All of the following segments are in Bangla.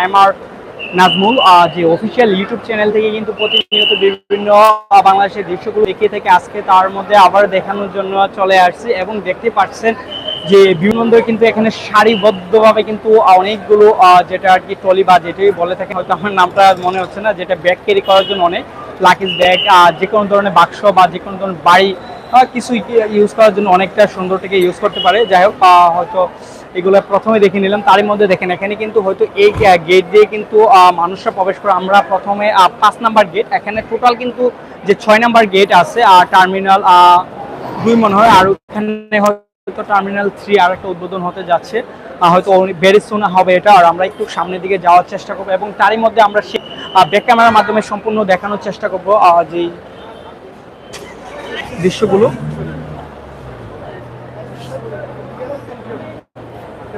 আই এম আর নাজমুল যে অফিসিয়াল ইউটিউব চ্যানেল থেকে কিন্তু প্রতিনিয়ত বিভিন্ন বাংলাদেশের দৃশ্যগুলো দেখিয়ে থেকে। আজকে তার মধ্যে আবার দেখানোর জন্য চলে আসছি এবং দেখতে পাচ্ছেন যে বিমানবন্দর কিন্তু এখানে সারিবদ্ধভাবে কিন্তু অনেকগুলো যেটা আর কি ট্রলি বা যেটাই বলে থাকে হয়তো আমার নামটা মনে হচ্ছে না, যেটা ব্যাগ ক্যারি করার জন্য অনেক লাকিজ ব্যাগ যে কোনো ধরনের বাক্স বা যে কোনো ধরনের বাড়ি কিছু ইউজ করার জন্য অনেকটা সুন্দর থেকে ইউজ করতে পারে। যাই হোক হয়তো এগুলো প্রথমে দেখে নিলাম, তারই মধ্যে দেখেন, এখানে কিন্তু হয়তো এই গেট দিয়ে কিন্তু মানুষরা প্রবেশ করে। আমরা প্রথমে পাঁচ নাম্বার গেট এখানে টোটাল কিন্তু যে ছয় নাম্বার গেট আছে, আর টার্মিনাল দুই মনে হয়, আর ওখানে হয়তো টার্মিনাল থ্রি আর একটা উদ্বোধন হতে যাচ্ছে। হয়তো ভেরি সুন হবে এটা, আর আমরা একটু সামনের দিকে যাওয়ার চেষ্টা করব, এবং তারই মধ্যে আমরা সে ব্যাক ক্যামেরার মাধ্যমে সম্পূর্ণ দেখানোর চেষ্টা করব যে দৃশ্যগুলো।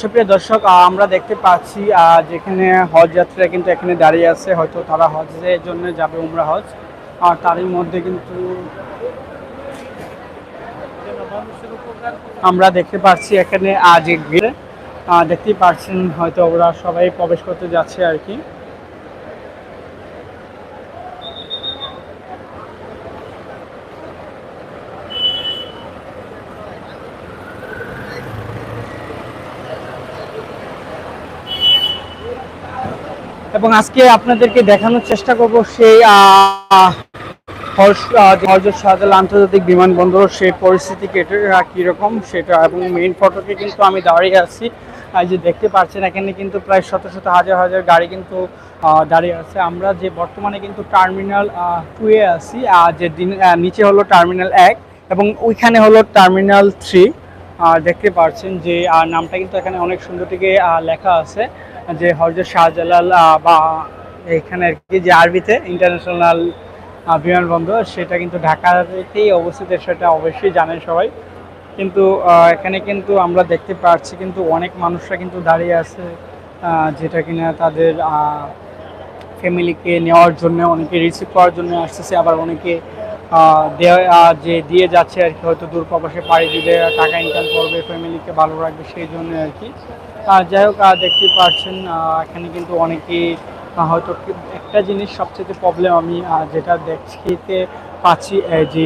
সুপ্রিয় দর্শক আমরা দেখতে পাচ্ছি যেখানে হজ যাত্রীরা কিন্তু এখানে দাঁড়িয়ে আছে। হয়তো তারা হজের জন্য যাবে উমরা হজ। আর তারই মধ্যে কিন্তু আমরা দেখতে পাচ্ছি এখানে আজ দেখতেই পাচ্ছেন হয়তো ওরা সবাই প্রবেশ করতে যাচ্ছে আর কি। এবং আজকে আপনাদেরকে দেখানোর চেষ্টা করব সেই হজরত শাহজালাল আন্তর্জাতিক বিমানবন্দর, সেই পরিস্থিতি কেটে কীরকম সেটা এবং মেইন ফটোকে কিন্তু আমি দাঁড়িয়ে আছি। যে দেখতে পাচ্ছেন, এখানে কিন্তু প্রায় শত শত হাজার হাজার গাড়ি কিন্তু দাঁড়িয়ে আছে। আমরা যে বর্তমানে কিন্তু টার্মিনাল টুয়ে আছি যে দিন নিচে হলো টার্মিনাল এক এবং ওইখানে হলো টার্মিনাল থ্রি দেখতে পাচ্ছেন যে নামটা কিন্তু এখানে অনেক সুন্দর থেকে লেখা আছে, যে হজরত শাহজালাল বা এখানে আর কি, যে আরবিতে ইন্টারন্যাশনাল বিমানবন্দর, সেটা কিন্তু ঢাকাতেই অবস্থিত, সেটা অবশ্যই জানেন সবাই। কিন্তু এখানে কিন্তু আমরা দেখতে পাচ্ছি কিন্তু অনেক মানুষরা কিন্তু দাঁড়িয়ে আছে যেটা কিনা তাদের ফ্যামিলিকে নেওয়ার জন্য, অনেকে রিসিভ করার জন্য আসতেছে, আবার অনেকে যে দিয়ে যাচ্ছে আর কি, হয়তো দূর প্রবাসে পাড়ি দিবে, টাকা ইনকাম করবে ফ্যামিলিকে ভালো রাখবে সেই জন্য আর কি। যাই হোক দেখতে পাচ্ছেন এখানে কিন্তু অনেকেই হয়তো একটা জিনিস সবচেয়ে প্রবলেম আমি যেটা দেখতে পাচ্ছি যে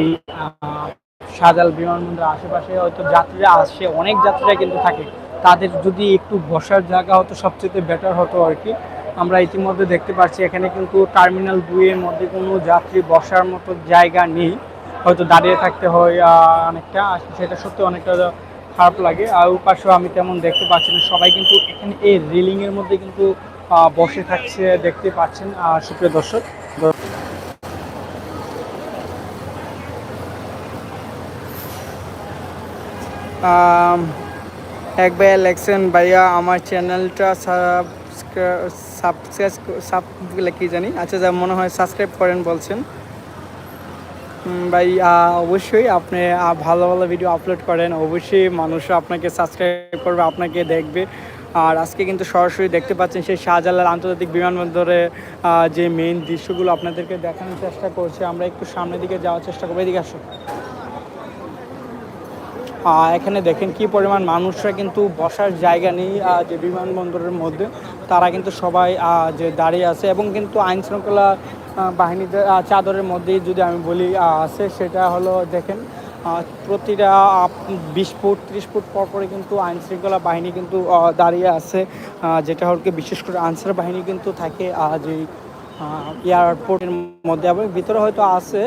শাহজাল বিমানবন্দর আশেপাশে হয়তো যাত্রীরা আসে, অনেক যাত্রীরা কিন্তু থাকে। তাদের যদি একটু বসার জায়গা হতো, সবচেয়ে বেটার হতো আর কি। আমরা ইতিমধ্যে দেখতে পাচ্ছি এখানে কিন্তু টার্মিনাল দুইয়ের মধ্যে কোনো যাত্রী বসার মতো জায়গা নেই। হয়তো দাঁড়িয়ে থাকতে হয় অনেকটা। সেটা সত্যি অনেকটা খারাপ লাগে। আর ওর পাশেও আমি তেমন দেখতে পাচ্ছি না। সবাই কিন্তু এখানে এই রেলিংয়ের মধ্যে কিন্তু বসে থাকছে, দেখতে পাচ্ছেন। সুপ্রিয় দর্শক এক ভাইয়া লেখছেন ভাইয়া, আমার চ্যানেলটা সাবস্ক্রাইব সাব কি জানি? আচ্ছা যা মনে হয় সাবস্ক্রাইব করেন বলছেন। ভাই অবশ্যই আপনি ভালো ভালো ভিডিও আপলোড করেন। অবশ্যই মানুষ আপনাকে সাবস্ক্রাইব করবে আপনাকে দেখবে। আর আজকে কিন্তু সরাসরি দেখতে পাচ্ছেন সেই শাহজালাল আন্তর্জাতিক বিমানবন্দরে যে মেইন দৃশ্যগুলো আপনাদেরকে দেখানোর চেষ্টা করছে। আমরা একটু সামনের দিকে যাওয়ার চেষ্টা করব। এদিকে আসো আহ, এখানে দেখেন কি পরিমাণ মানুষরা কিন্তু বসার জায়গা নেই যে বিমানবন্দরের মধ্যে। তারা কিন্তু সবাই যে দাঁড়িয়ে আছে এবং কিন্তু আইন শৃঙ্খলা বাহিনীদের চাদরের মধ্যেই যদি আমি বলি আছে, সেটা হলো দেখেন প্রতিটা বিশ ফুট, ত্রিশ ফুট পর পরে কিন্তু আইন শৃঙ্খলা বাহিনী কিন্তু দাঁড়িয়ে আছে। যেটা হলো কি, বিশেষ করে আনসার বাহিনী কিন্তু থাকে যে এয়ারপোর্টের মধ্যে আবার ভিতরে হয়তো আছে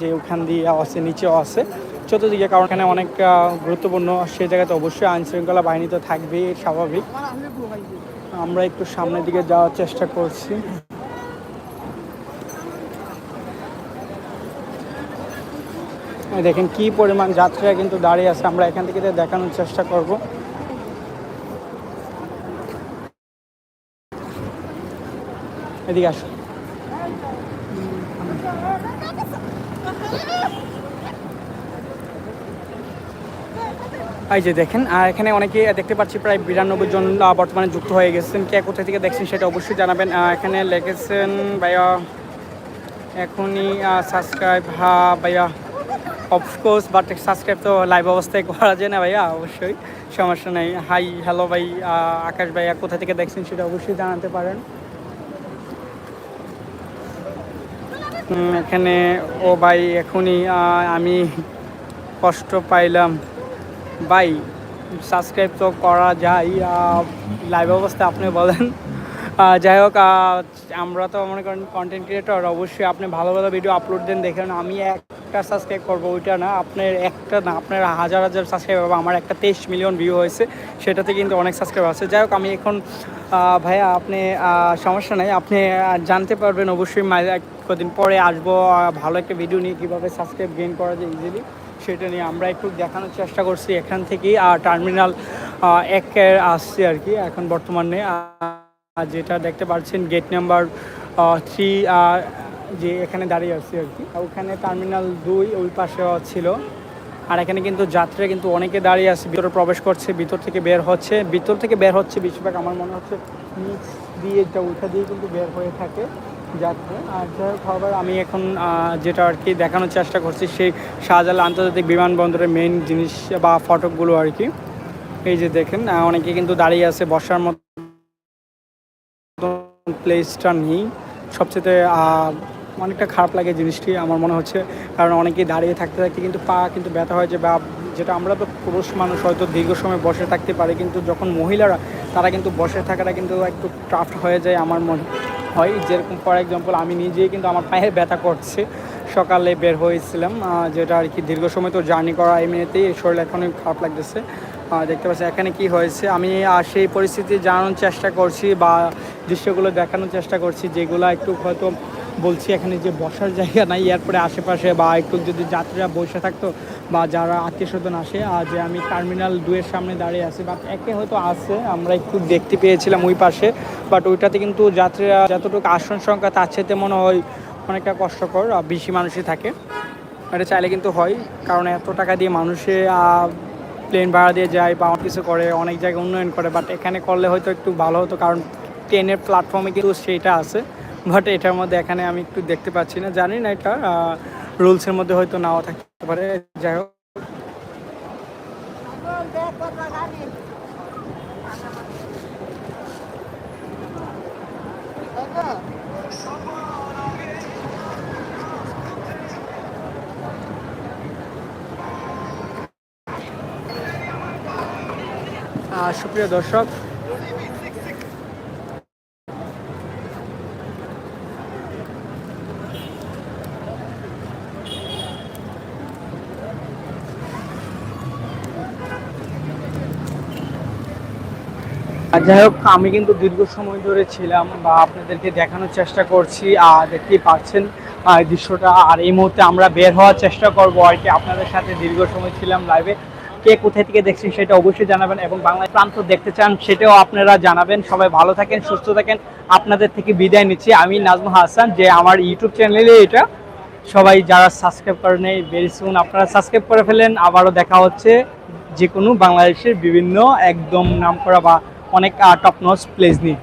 যে ওখান দিয়ে আছে, নিচেও আছে। চতুর্দিকে, কারণ এখানে অনেক গুরুত্বপূর্ণ সেই জায়গাতে অবশ্যই আইন শৃঙ্খলা বাহিনী তো থাকবেই স্বাভাবিক। আমরা একটু সামনের দিকে যাওয়ার চেষ্টা করছি। দেখেন কি পরিমাণ যাত্রীরা কিন্তু দাঁড়িয়ে আছে, আমরা এখান থেকে দেখানোর চেষ্টা করব। এদিকে আসো এই যে দেখেন, আর এখানে অনেকে দেখতে পাচ্ছি প্রায় বিরানব্বই জন বর্তমানে যুক্ত হয়ে গেছেন। কে কোথা থেকে দেখছেন সেটা অবশ্যই জানাবেন। এখানে লিখেছেন ভাইয়া, এখনই সাবস্ক্রাইব হা, ভাইয়া। অফকোর্স বাট সাবস্ক্রাইব তো লাইভ অবস্থায় করা যায় না ভাইয়া, অবশ্যই। সমস্যা নেই। হাই হ্যালো ভাই আকাশ ভাইয়া কোথা থেকে দেখছেন সেটা অবশ্যই জানাতে পারেন। এখানে ও ভাই এখনই আমি কষ্ট পাইলাম। ভাই সাবস্ক্রাইব তো করা যায় লাইভ অবস্থা আপনি বলেন। যাই হোক আমরা তো মনে করেন কন্টেন্ট ক্রিয়েটর অবশ্যই আপনি ভালো ভালো ভিডিও আপলোড দেন দেখেন আমি একটা সাবস্ক্রাইব করব, ওইটা না, আপনার একটা না, আপনার হাজার হাজার সাবস্ক্রাইব হবে আমার একটা তেইশ মিলিয়ন ভিউ হয়েছে, সেটাতে কিন্তু অনেক সাবস্ক্রাইব আছে। যাই হোক, আমি এখন ভাইয়া, আপনি সমস্যা নেই, আপনি জানতে পারবেন অবশ্যই কদিন পরে আসব ভালো একটা ভিডিও নিয়ে কীভাবে সাবস্ক্রাইব গেইন করা যায় ইজিলি সেটা নিয়ে আমরা একটু দেখানোর চেষ্টা করছি এখান থেকেই টার্মিনাল একের আসছে আর কি, এখন বর্তমানে যেটা দেখতে পাচ্ছেন গেট নাম্বার থ্রি যে এখানে দাঁড়িয়ে আছি আর কি। ওখানে টার্মিনাল দুই, ওই পাশে ছিল। আর এখানে কিন্তু যাত্রী কিন্তু অনেকে দাঁড়িয়ে আছে, ভিতরে প্রবেশ করছে, ভিতর থেকে বের হচ্ছে। ভিতর থেকে বের হচ্ছে বেশিরভাগ আমার মনে হচ্ছে নিচ দিয়ে এটা উঠা দিয়ে কিন্তু বের হয়ে থাকে যাত্রী। আর যাই আমি এখন যেটা আর কি দেখানোর চেষ্টা করছি, সেই শাহজালাল আন্তর্জাতিক বিমানবন্দরের মেইন জিনিস বা ফটকগুলো আর কি। এই যে দেখেন অনেকে কিন্তু দাঁড়িয়ে আছে, বসার মতো প্লেসটা নেই। সবচেয়ে অনেকটা খারাপ লাগে জিনিসটি, আমার মনে হচ্ছে। কারণ অনেকেই দাঁড়িয়ে থাকতে থাকতে কিন্তু পা কিন্তু ব্যথা হয়ে যায় বা যেটা আমরা তো পুরুষ মানুষ হয়তো দীর্ঘ সময় বসে থাকতে পারি, কিন্তু যখন মহিলারা, তারা কিন্তু বসে থাকাটা কিন্তু একটু টাফ হয়ে যায় আমার মনে হয়। যেরকম ফর এক্সাম্পল আমি নিজেই কিন্তু আমার পায়ে ব্যথা করছে। সকালে বের হয়েছিলাম যেটা আর কি দীর্ঘ সময় তো জার্নি করা এমনিতেই শরীর এখনই খারাপ লাগতেছে। দেখতে পাচ্ছি এখানে কি হয়েছে, আমি সেই পরিস্থিতি জানানোর চেষ্টা করছি বা দৃশ্যগুলো দেখানোর চেষ্টা করছি, যেগুলো একটু হয়তো বলছি, এখানে যে বসার জায়গা নাই, এরপরে আশেপাশে বা একটু যদি যাত্রীরা বসে থাকতো বা যারা আত্মীয় স্বজন আসে আর যে আমি টার্মিনাল দুয়ের সামনে দাঁড়িয়ে আছি বাট একে হয়তো আছে, আমরা একটু দেখতে পেয়েছিলাম ওই পাশে বাট ওইটাতে কিন্তু যাত্রীরা যতটুকু আসন সংখ্যা, তার সাথে মনে হয় অনেকটা কষ্টকর বেশি মানুষই থাকে। এটা চাইলে কিন্তু হয়, কারণ এত টাকা দিয়ে মানুষে প্লেন ভাড়া দিয়ে যায় বা অনেক কিছু করে, অনেক জায়গায় উন্নয়ন করে বাট এখানে করলে হয়তো একটু ভালো হতো, কারণ ট্রেনের প্ল্যাটফর্মে কিন্তু সেইটা আছে। বাট এটার মধ্যে এখানে আমি একটু দেখতে পাচ্ছি না, জানি না এটা রুলসের মধ্যে হয়তো নাও থাকতে পারে, যাই হোক। সুপ্রিয় দর্শক আর যাই হোক, আমি কিন্তু দীর্ঘ সময় ধরে ছিলাম বা আপনাদেরকে দেখানোর চেষ্টা করছি, আর দেখতেই পাচ্ছেন এই দৃশ্যটা। আর এই মুহূর্তে আমরা বের হওয়ার চেষ্টা করব, আর কি আপনাদের সাথে দীর্ঘ সময় ছিলাম লাইভে কে কোথায় থেকে দেখছেন সেটা অবশ্যই জানাবেন, এবং বাংলা প্রান্ত দেখতে চান, সেটাও আপনারা জানাবেন। সবাই ভালো থাকেন, সুস্থ থাকেন। আপনাদের থেকে বিদায় নিচ্ছি। আমি নাজমা হাসান, যে আমার ইউটিউব চ্যানেলে এটা। সবাই যারা সাবস্ক্রাইব করে নেই ভেরি আপনারা সাবস্ক্রাইব করে ফেলেন। আবারও দেখা হচ্ছে যে কোনো বাংলাদেশের বিভিন্ন একদম নাম করা বা অনেক টপ নচ প্লেস নিয়ে।